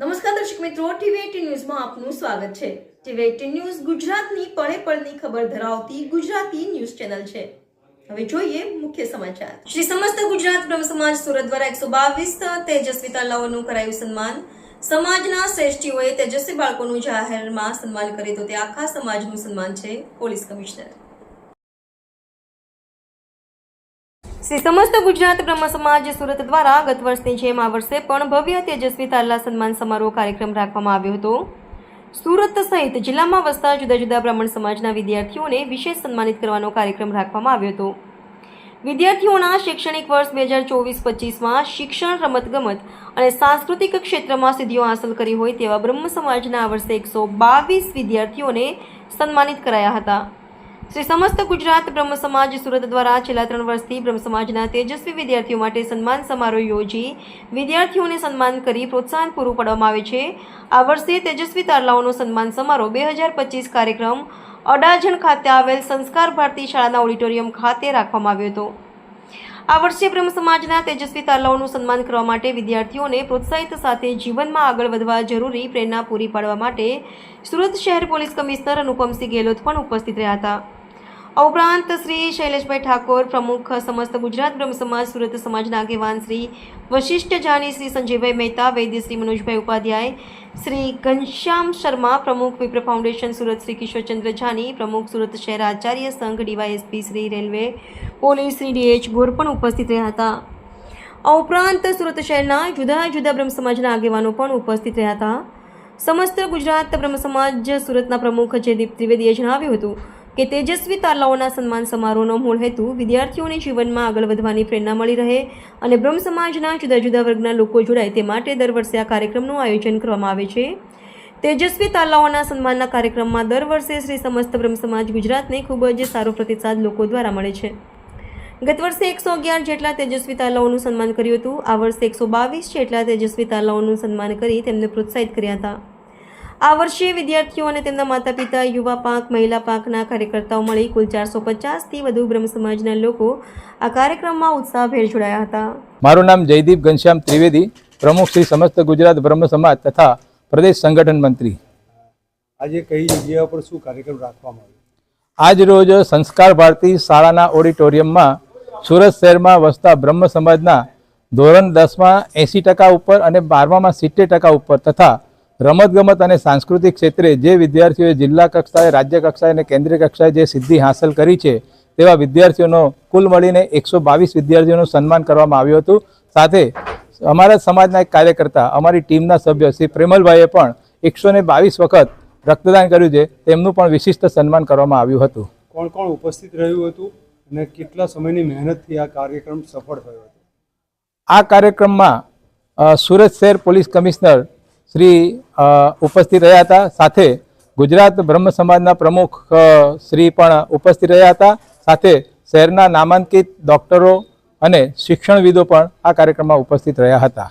નમસ્કાર દર્શક મિત્રો ટીવી એટીન ન્યૂઝમાં આપનું સ્વાગત છે. ટીવી એટીન ન્યૂઝ ગુજરાતની પળે પળની ખબર ધરાવતી ગુજરાતી ન્યૂઝ ચેનલ છે. હવે જોઈએ મુખ્ય સમાચાર. શ્રી સમસ્ત ગુજરાત બ્રહ્મ સમાજ સુરત દ્વારા એકસો બાવીસ તેજસ્વી તાલાઓનું કરાયું સન્માન. સમાજના શ્રેષ્ઠીઓએ તેજસ્વી બાળકોનું જાહેરમાં સન્માન કરે તો તે આખા સમાજનું સન્માન છે, પોલીસ કમિશનર. સમસ્ત ગુજરાત બ્રહ્મ સમાજ સુરત દ્વારા ગત વર્ષની જેમ આ વર્ષે પણ ભવ્ય તેજસ્વી તારલા સન્માન સમારોહ કાર્યક્રમ રાખવામાં આવ્યો હતો. સુરત સહિત જિલ્લામાં વસતા જુદા જુદા બ્રાહ્મણ સમાજના વિદ્યાર્થીઓને વિશેષ સન્માનિત કરવાનો કાર્યક્રમ રાખવામાં આવ્યો હતો. વિદ્યાર્થીઓના શૈક્ષણિક વર્ષ બે હજાર ચોવીસ પચીસમાં શિક્ષણ રમતગમત અને સાંસ્કૃતિક ક્ષેત્રમાં સિદ્ધિઓ હાંસલ કરી હોય તેવા બ્રહ્મ સમાજના આ વર્ષે એકસો બાવીસ વિદ્યાર્થીઓને સન્માનિત કરાયા હતા. શ્રી સમસ્ત ગુજરાત બ્રહ્મ સમાજ સુરત દ્વારા છેલ્લા ત્રણ વર્ષથી બ્રહ્મ સમાજના તેજસ્વી વિદ્યાર્થીઓ માટે સન્માન સમારોહ યોજી વિદ્યાર્થીઓને સન્માન કરી પ્રોત્સાહન પૂરું પાડવામાં આવે છે. આ વર્ષે તેજસ્વી તારલાઓનો સન્માન સમારોહ બે હજાર પચીસ કાર્યક્રમ અડાજણ ખાતે આવેલ સંસ્કાર ભારતી શાળાના ઓડિટોરિયમ ખાતે રાખવામાં આવ્યો હતો. આ વર્ષે બ્રહ્મ સમાજના તેજસ્વી તારલાઓનું સન્માન કરવા માટે વિદ્યાર્થીઓને પ્રોત્સાહિત સાથે જીવનમાં આગળ વધવા જરૂરી પ્રેરણા પૂરી પાડવા માટે સુરત શહેર પોલીસ કમિશનર અનુપમસિંહ ગેહલોત પણ ઉપસ્થિત રહ્યા હતા. આ ઉપરાંત શ્રી શૈલેષભાઈ ઠાકોર, પ્રમુખ સમસ્ત ગુજરાત બ્રહ્મ સમાજ, સુરત સમાજના આગેવાન શ્રી વશિષ્ઠ જાની શ્રી સંજયભાઈ મહેતા, વૈદ્ય શ્રી મનોજભાઈ ઉપાધ્યાય, શ્રી ઘનશ્યામ શર્મા, પ્રમુખ વિપ્ર ફાઉન્ડેશન, સુરત શ્રી કિશોરચંદ્ર જાની, પ્રમુખ સુરત શહેર આચાર્ય સંઘ, DYSP Shri railway, police Shri DH Gor પણ ઉપસ્થિત રહ્યા હતા. આ ઉપરાંત સુરત શહેરના જુદા જુદા બ્રહ્મ સમાજના આગેવાનો પણ ઉપસ્થિત રહ્યા હતા. સમસ્ત ગુજરાત બ્રહ્મ સમાજ, સુરતના પ્રમુખ જયદીપ ત્રિવેદીએ જણાવ્યું હતું કે તેજસ્વી તારલાઓના સન્માન સમારોહનો મૂળ હેતુ વિદ્યાર્થીઓને જીવનમાં આગળ વધવાની પ્રેરણા મળી રહે અને બ્રહ્મ સમાજના જુદા જુદા વર્ગના લોકો જોડાય તે માટે દર વર્ષે આ કાર્યક્રમનું આયોજન કરવામાં આવે છે. તેજસ્વી તારલાઓના સન્માનના કાર્યક્રમમાં દર વર્ષે શ્રી સમસ્ત બ્રહ્મ સમાજ ગુજરાતને ખૂબ જ સારો પ્રતિસાદ લોકો દ્વારા મળે છે. ગત વર્ષે એકસો અગિયાર જેટલા તેજસ્વી તારલાઓનું સન્માન કર્યું હતું, આ વર્ષે એકસો બાવીસ જેટલા તેજસ્વી તારલાઓનું સન્માન કરી તેમને પ્રોત્સાહિત કર્યા હતા. આ વર્ષે વિદ્યાર્થીઓ અને તેમના માતા પિતા યુવા પાંખ મહિલા પાંખના કાર્યકર્તાઓ મળી કુલ ચારસો પચાસથી વધુ બ્રહ્મ સમાજના લોકો આ કાર્યક્રમમાં ઉત્સાહભેર જોડાયા હતા. મારું નામ જયદીપ ઘનશ્યામ ત્રિવેદી પ્રમુખ શ્રી સમસ્ત ગુજરાત બ્રહ્મ સમાજ તથા પ્રદેશ સંગઠન મંત્રી. આજે કઈ જગ્યા પર શું કાર્યક્રમ રાખવામાં આજ રોજ સંસ્કાર ભારતી શાળાના ઓડિટોરિયમમાં સુરત શહેરમાં વસતા બ્રહ્મ સમાજના ધોરણ દસમાં એંસી ટકા ઉપર અને બારમામાં સિત્તેર ટકા ઉપર તથા રમતગમત અને સાંસ્કૃતિક ક્ષેત્રે જે વિદ્યાર્થીઓએ જિલ્લા કક્ષાએ રાજ્ય કક્ષાએ અને કેન્દ્રીય કક્ષાએ જે સિદ્ધિ હાંસલ કરી છે તેવા વિદ્યાર્થીઓનો કુલ મળીને એકસો બાવીસ વિદ્યાર્થીઓનું સન્માન કરવામાં આવ્યું હતું. સાથે અમારા સમાજના એક કાર્યકર્તા અમારી ટીમના સભ્ય શ્રી પ્રેમલભાઈએ પણ એકસો બાવીસ વખત રક્તદાન કર્યું છે. તેમનું પણ વિશિષ્ટ સન્માન કરવામાં આવ્યું હતું. કોણ કોણ ઉપસ્થિત રહ્યું હતું અને કેટલા સમયની મહેનતથી આ કાર્યક્રમ સફળ થયો હતો? આ કાર્યક્રમમાં સુરત શહેર પોલીસ કમિશનર શ્રી ઉપસ્થિત રહ્યા હતા. સાથે ગુજરાત બ્રહ્મ સમાજના પ્રમુખ શ્રી પણ ઉપસ્થિત રહ્યા હતા. સાથે શહેરના નામાંકિત ડૉક્ટરો અને શિક્ષણવિદો પણ આ કાર્યક્રમમાં ઉપસ્થિત રહ્યા હતા.